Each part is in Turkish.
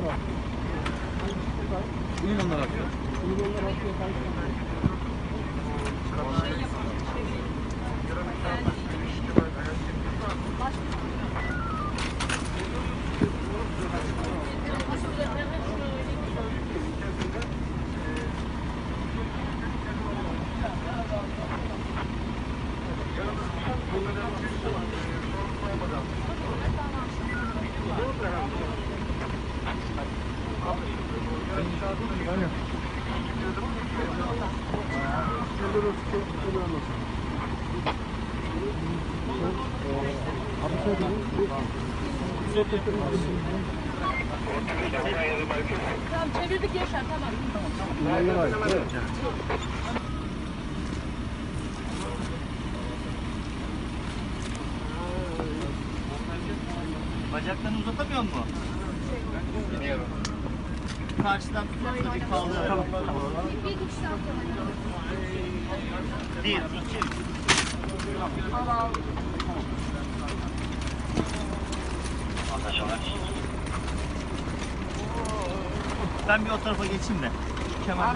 taraf. Bugün onlar atıyor. Bunu onlar haftaya kayıtlı. Tamam çevirdik Yaşar tamam. Bacaklarını uzatamıyor mu? Karşıdan bir kaldır. Bir iki saat Bir, iki. Ben bir o tarafa geçeyim de. Kemal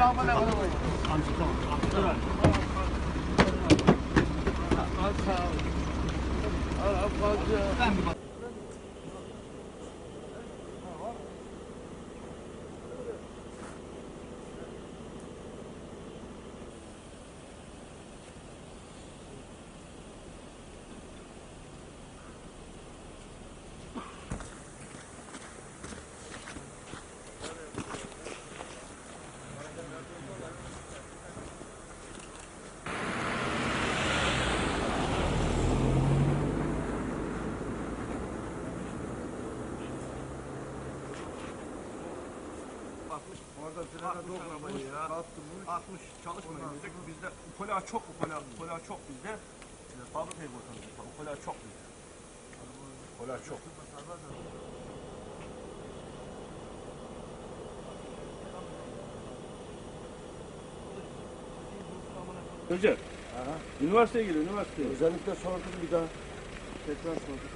Ben bir bak. Orada frene dokunmayı ya. Bastırmış. 60 çalışmayın diyecek. Bizde kola çok bu kola. Kola çok bizde. Ee, Fabrikaya koyalım. Kola çok bizde. Kola çok. Hocam. Üniversiteye geliyor, üniversiteye. Özellikle sordum bir daha. Tekrar sordum.